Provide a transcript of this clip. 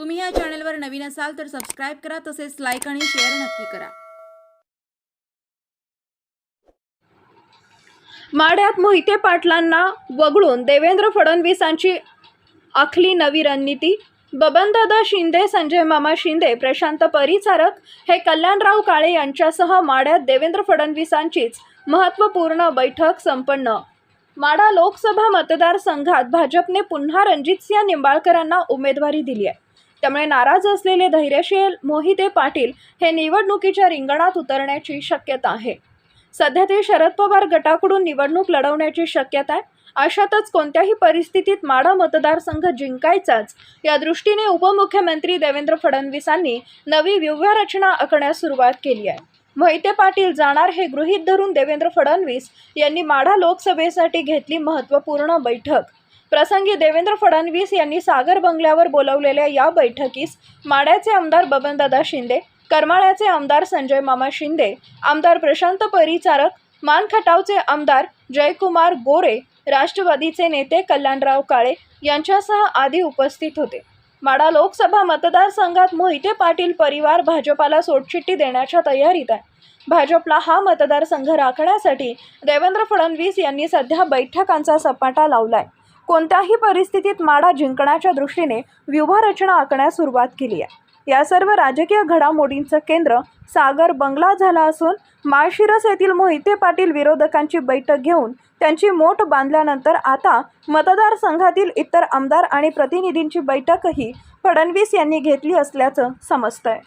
तुम्ही या चॅनलवर नवीन असाल तर सबस्क्राईब करा तसेच लाईक आणि शेअर नक्की करा. माढ्यात मोहिते पाटलांना वगळून देवेंद्र फडणवीसांची आखली नवी रणनीती? बबनदादा शिंदे संजय मामा शिंदे प्रशांत परिचारक हे कल्याणराव काळे यांच्यासह माढ्यात देवेंद्र फडणवीसांचीच महत्त्वपूर्ण बैठक संपन्न. माढा लोकसभा मतदारसंघात भाजपने पुन्हा रणजितसिंह निंबाळकरांना उमेदवारी दिली आहे. त्यामुळे नाराज असलेले धैर्यशील मोहिते पाटील हे निवडणुकीच्या रिंगणात उतरण्याची शक्यता आहे. सध्या ते शरद पवार गटाकडून निवडणूक लढवण्याची शक्यता आहे. अशातच कोणत्याही परिस्थितीत माढा मतदारसंघ जिंकायचाच या दृष्टीने उपमुख्यमंत्री देवेंद्र फडणवीसांनी नवी व्यूहरचना आखण्यास सुरुवात केली आहे. मोहिते पाटील जाणार हे गृहीत धरून देवेंद्र फडणवीस यांनी माढा लोकसभेसाठी घेतली महत्त्वपूर्ण बैठक. प्रसंगी देवेंद्र फडणवीस यांनी सागर बंगल्यावर बोलवलेल्या या बैठकीस माड्याचे आमदार बबनदादा शिंदे करमाळ्याचे आमदार संजय मामा शिंदे आमदार प्रशांत परिचारक मानखटावचे आमदार जयकुमार गोरे राष्ट्रवादीचे नेते कल्याणराव काळे यांच्यासह आदी उपस्थित होते. माडा लोकसभा मतदारसंघात मोहिते पाटील परिवार भाजपाला सोडचिठ्ठी देण्याच्या तयारीत आहे. भाजपला हा मतदारसंघ राखण्यासाठी देवेंद्र फडणवीस यांनी सध्या बैठकांचा सपाटा लावलाय. कोणत्याही परिस्थितीत माडा जिंकण्याच्या दृष्टीने व्यूहरचना आखण्यास सुरुवात केली आहे. या सर्व राजकीय घडामोडींचं केंद्र सागर बंगला झाला असून माळशिरस येथील मोहिते पाटील विरोधकांची बैठक घेऊन त्यांची मोठ बांधल्यानंतर आता मतदारसंघातील इतर आमदार आणि प्रतिनिधींची बैठकही फडणवीस यांनी घेतली असल्याचं समजतंय.